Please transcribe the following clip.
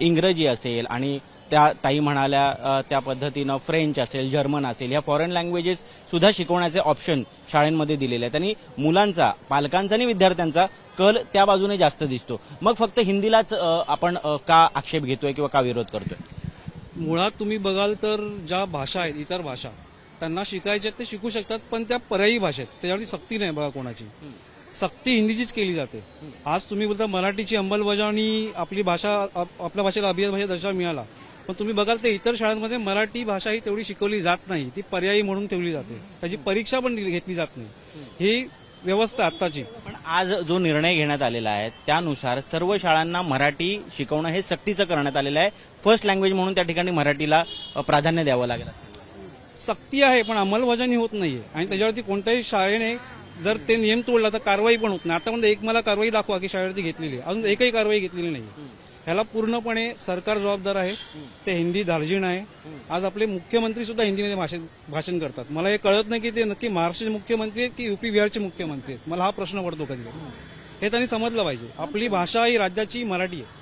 इंग्रजी असेल आणि त्या ताई म्हणाल्या त्या पद्धतीनं फ्रेंच असेल जर्मन असेल या फॉरेन लँग्वेजेस सुद्धा शिकवण्याचे ऑप्शन शाळेमध्ये दिलेले आहेत. आणि मुलांचा पालकांचा आणि विद्यार्थ्यांचा कल त्या बाजूने जास्त दिसतो. मग फक्त हिंदीलाच आपण का आक्षेप घेतोय किंवा का विरोध करतोय? मुळात तुम्ही बघाल तर ज्या भाषा आहेत इतर भाषा त्यांना शिकायच्या ते शिकू शकतात पण त्या पर्यायी भाषा आहेत. त्याच्यावरती सक्ती नाही बघा कोणाची. सक्ती हिंदीचीच केली जाते. आज तुम्ही बोलता मराठीची अंमलबजावणी आपली भाषा आप- आपल्या भाषेला अभिजात भाषा दर्जा मिळाला. पण तुम्ही बघाल तर इतर शाळांमध्ये मराठी भाषा ही तेवढी शिकवली जात नाही. ती पर्यायी म्हणून ठेवली जाते. त्याची परीक्षा पण घेतली जात नाही. ही व्यवस्था आहे आत्ताची. पण आज जो निर्णय घेण्यात आलेला आहे त्यानुसार सर्व शाळांना मराठी शिकवणं हे सक्तीचं करण्यात आलेलं आहे. फर्स्ट लँग्वेज म्हणून त्या ठिकाणी मराठीला प्राधान्य द्यावं लागेल. सक्ती आहे पण अंमलबजावणी होत नाहीये. आणि त्याच्यावरती कोणत्याही शाळेने जर ते नियम तोडला तर कारवाई पण होत नाही. आतापर्यंत एक मला कारवाई दाखवा की शाळेवरती घेतलेली आहे. अजून एकही कारवाई घेतलेली नाही ह्याला पूर्णपणे सरकार जबाबदार आहे. ते हिंदी दार्जिण आहे. आज आपले मुख्यमंत्री सुद्धा हिंदीमध्ये भाषण भाषण करतात. मला हे कळत नाही की ते नक्की महाराष्ट्राचे मुख्यमंत्री आहेत की युपी बिहारचे मुख्यमंत्री आहेत? मला हा प्रश्न पडतो कधी. हे त्यांनी समजलं पाहिजे. आपली भाषा ही राज्याची मराठी आहे.